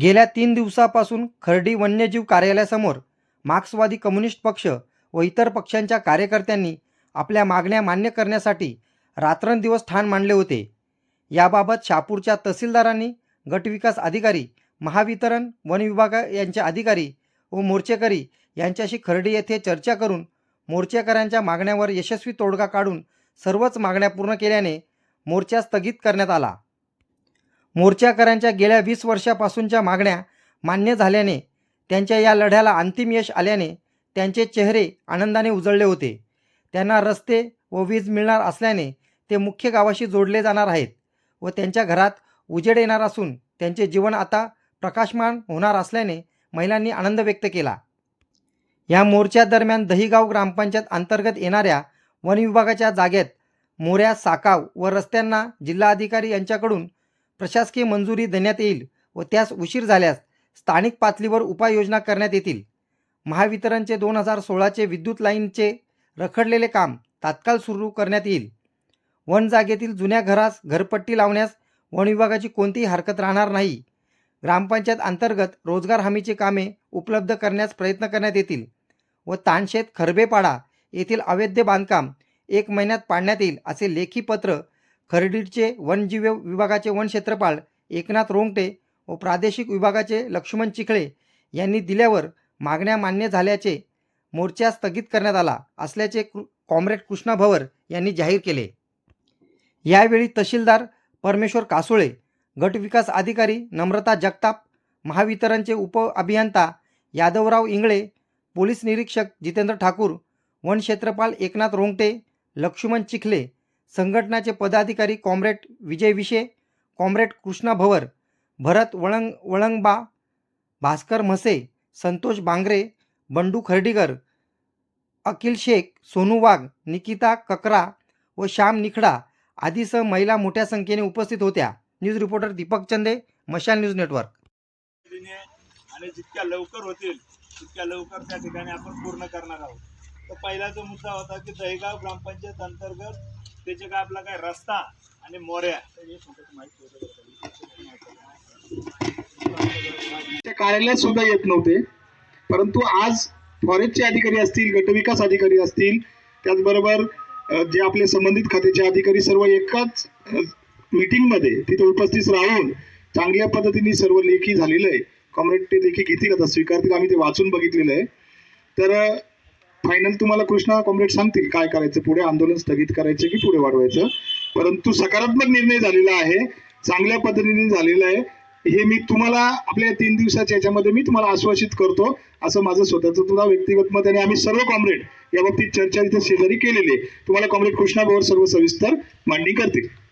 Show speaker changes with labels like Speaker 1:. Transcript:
Speaker 1: गेल्या तीन दिवसापासून खर्डी वन्यजीव कार्यालयासमोर मार्क्सवादी कम्युनिस्ट पक्ष व इतर पक्षांच्या कार्यकर्त्यांनी आपल्या मागण्या मान्य करण्यासाठी रात्रंदिवस ठाण मांडले होते. याबाबत शापूरच्या तहसीलदारांनी गटविकास अधिकारी महावितरण वन विभाग यांचे अधिकारी व मोर्चेकरी यांच्याशी खर्डी येथे चर्चा करून मोर्चेकऱ्यांच्या मागण्यावर यशस्वी तोडगा काढून सर्वच मागण्या पूर्ण केल्याने मोर्चा स्थगित करण्यात आला. मोर्चाकऱ्यांच्या गेल्या वीस वर्षापासूनच्या मागण्या मान्य झाल्याने त्यांच्या या लढ्याला अंतिम यश आल्याने त्यांचे चेहरे आनंदाने उजळले होते. त्यांना रस्ते व वीज मिळणार असल्याने ते मुख्य गावाशी जोडले जाणार आहेत व त्यांच्या घरात उजेड येणार असून त्यांचे जीवन आता प्रकाशमान होणार असल्याने महिलांनी आनंद व्यक्त केला. या मोर्चादरम्यान दहीगाव ग्रामपंचायत अंतर्गत येणाऱ्या वनविभागाच्या जागेत मोऱ्या साकाव व रस्त्यांना जिल्हाधिकारी यांच्याकडून प्रशासकीय मंजुरी देण्यात येईल व त्यास उशीर झाल्यास स्थानिक पातळीवर उपाययोजना करण्यात येतील. महावितरणचे दोन हजार सोळाचे विद्युत लाईनचे रखडलेले काम तात्काळ सुरू करण्यात येईल. वन जागेतील जुन्या घरास घरपट्टी लावण्यास वन विभागाची कोणतीही हरकत राहणार नाही. ग्रामपंचायत अंतर्गत रोजगार हमीची कामे उपलब्ध करण्यास प्रयत्न करण्यात येतील व तानशेत खरबेपाडा येथील अवैध बांधकाम एक महिन्यात पाडण्यात येईल असे लेखी पत्र खर्डीडचे वनजीव विभागाचे वनक्षेत्रपाल एकनाथ रोंगटे व प्रादेशिक विभागाचे लक्ष्मण चिखळे यांनी दिल्यावर मागण्या मान्य झाल्याचे मोर्चा स्थगित करण्यात आला असल्याचे कॉम्रेड कृष्णा भवर यांनी जाहीर केले. यावेळी तहसीलदार परमेश्वर कासोळे गटविकास अधिकारी नम्रता जगताप महावितरणचे उप अभियंता यादवराव इंगळे पोलीस निरीक्षक जितेंद्र ठाकूर वन क्षेत्रपाल एकनाथ रोंगटे लक्ष्मण चिखले संघटनाचे पदाधिकारी कॉम्रेड विजय विशे कॉम्रेड कृष्णा भवर भरत वळंग वळंगबा भास्कर म्हसे संतोष बांगरे बंडू खर्डीकर अखिल शेख सोनू वाघ निकिता ककरा व श्याम निखडा आदीसह महिला मोठ्या संख्येने उपस्थित होत्या. न्यूज रिपोर्टर दीपक चंदे मशाल न्यूज नेटवर्क.
Speaker 2: आणि जितक्या लवकर होतील तितक्या लवकर त्या ठिकाणी आपण पूर्ण करणार आहोत. तर पहिला जो मुद्दा होता की दहीगाव ग्रामपंचायत अंतर्गत त्याचे काय आपला काय रस्ता आणि मोऱ्या
Speaker 3: ते कार्यालयात सुद्धा येत नव्हते. परंतु आज फॉरेस्टचे अधिकारी असतील गटविकास अधिकारी असतील त्याचबरोबर जे आपले संबंधित खात्याचे अधिकारी सर्व एकाच मीटिंगमध्ये तिथे उपस्थित राहून चांगल्या पद्धतीने सर्व लेखी झालेलं आहे. कॉम्रेड ते लेखी घेतील आता स्वीकारतील आम्ही ते वाचून बघितलेलं आहे. तर फायनल तुम्हाला कृष्णा कॉम्रेड सांगतील काय करायचं पुढे आंदोलन स्थगित करायचं की पुढे वाढवायचं. परंतु सकारात्मक निर्णय झालेला आहे चांगल्या पद्धतीने झालेला आहे. हे मी तुम्हाला आपल्या तीन दिवसाच्या याच्यामध्ये मी तुम्हाला आश्वासित करतो असं माझं स्वतःचं तुला व्यक्तिगत मत आणि आम्ही सर्व कॉम्रेड या बाबतीत चर्चा इथे शेजारी केलेली आहे. तुम्हाला कॉम्रेड कृष्णा सर्व सविस्तर मांडणी करतील.